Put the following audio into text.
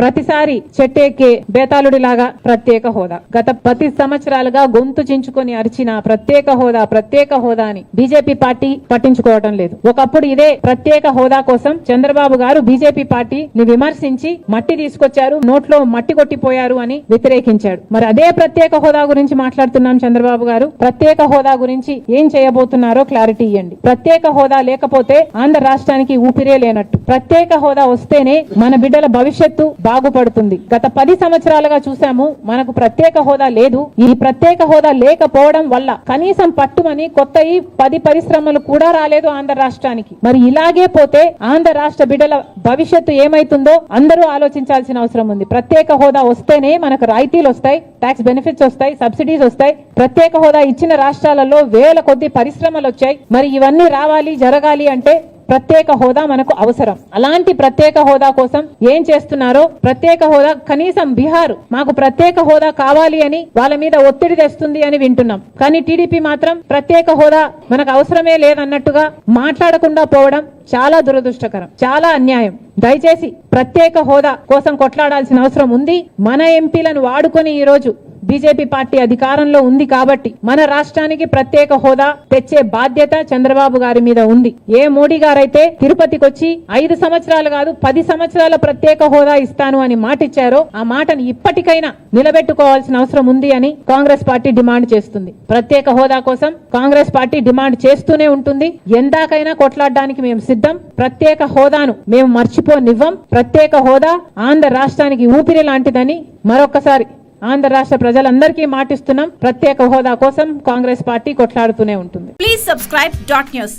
ప్రతిసారి చెట్టేక్కే బేతాళుడి లాగా ప్రత్యేక హోదా. గత పది సంవత్సరాలుగా గొంతు చించుకొని అరిచిన ప్రత్యేక హోదా ప్రత్యేక హోదా అని బీజేపీ పార్టీ పట్టించుకోవడం లేదు. ఒకప్పుడు ఇదే ప్రత్యేక హోదా కోసం చంద్రబాబు గారు బీజేపీ పార్టీని విమర్శించి మట్టి తీసుకొచ్చారు నోట్లో మట్టి కొట్టిపోయారు అని వ్యతిరేకించాడు. మరి అదే ప్రత్యేక హోదా గురించి మాట్లాడుతున్నాం చంద్రబాబు గారు. ప్రత్యేక హోదా గురించి ఏం చేయబోతున్నారో క్లారిటీ ఇవ్వండి ప్రత్యేక హోదా లేకపోతే ఆంధ్ర రాష్ట్రానికి ఊపిరే లేనట్టు. ప్రత్యేక హోదా వస్తేనే మన బిడ్డల భవిష్యత్తు బాగుపడుతుంది. గత పది సంవత్సరాలుగా చూసాము మనకు ప్రత్యేక హోదా లేదు. ఈ ప్రత్యేక హోదా లేకపోవడం వల్ల కనీసం పట్టుమని కొత్త ఈ పది పరిశ్రమలు కూడా రాలేదు ఆంధ్ర రాష్ట్రానికి. మరి ఇలాగే పోతే ఆంధ్ర రాష్ట్ర బిడ్డల భవిష్యత్తు ఏమైతుందో అందరూ ఆలోచించాల్సిన అవసరం ఉంది. ప్రత్యేక హోదా వస్తేనే మనకు రాయితీలు వస్తాయి ట్యాక్స్ బెనిఫిట్స్ వస్తాయి సబ్సిడీస్ వస్తాయి. ప్రత్యేక హోదా ఇచ్చిన రాష్ట్రాలలో వేల కొద్ది పరిశ్రమలు వచ్చాయి. మరి ఇవన్నీ రావాలి జరగాలి అంటే ప్రత్యేక హోదా మనకు అవసరం. అలాంటి ప్రత్యేక హోదా కోసం ఏం చేస్తున్నారో ప్రత్యేక హోదా కనీసం బీహార్ మాకు ప్రత్యేక హోదా కావాలి అని వాళ్ళ మీద ఒత్తిడి తెస్తుంది అని వింటున్నాం. కానీ టీడీపీ మాత్రం ప్రత్యేక హోదా మనకు అవసరమే లేదన్నట్టుగా మాట్లాడకుండా పోవడం చాలా దురదృష్టకరం చాలా అన్యాయం. దయచేసి ప్రత్యేక హోదా కోసం కొట్లాడాల్సిన అవసరం ఉంది. మన ఎంపీలను వాడుకొని ఈ రోజు బీజేపీ పార్టీ అధికారంలో ఉంది కాబట్టి మన రాష్ట్రానికి ప్రత్యేక హోదా తెచ్చే బాధ్యత చంద్రబాబు గారి మీద ఉంది. ఏ మోడీ గారైతే తిరుపతికి వచ్చి ఐదు సంవత్సరాలు కాదు పది సంవత్సరాల ప్రత్యేక హోదా ఇస్తాను అని మాటిచ్చారో ఆ మాటను ఇప్పటికైనా నిలబెట్టుకోవాల్సిన అవసరం ఉంది అని కాంగ్రెస్ పార్టీ డిమాండ్ చేస్తుంది. ప్రత్యేక హోదా కోసం కాంగ్రెస్ పార్టీ డిమాండ్ చేస్తూనే ఉంటుంది. ఎందాకైనా కొట్లాడడానికి మేము సిద్ధం. ప్రత్యేక హోదాను మేము మర్చిపోనివ్వం. ప్రత్యేక హోదా ఆంధ్ర రాష్ట్రానికి ఊపిరి లాంటిదని మరొకసారి ఆంధ్ర రాష్ట్ర ప్రజలందరికీ మాటిస్తున్నాం. ప్రత్యేక హోదా కోసం కాంగ్రెస్ పార్టీ కొట్లాడుతూనే ఉంటుంది. Please subscribe dot news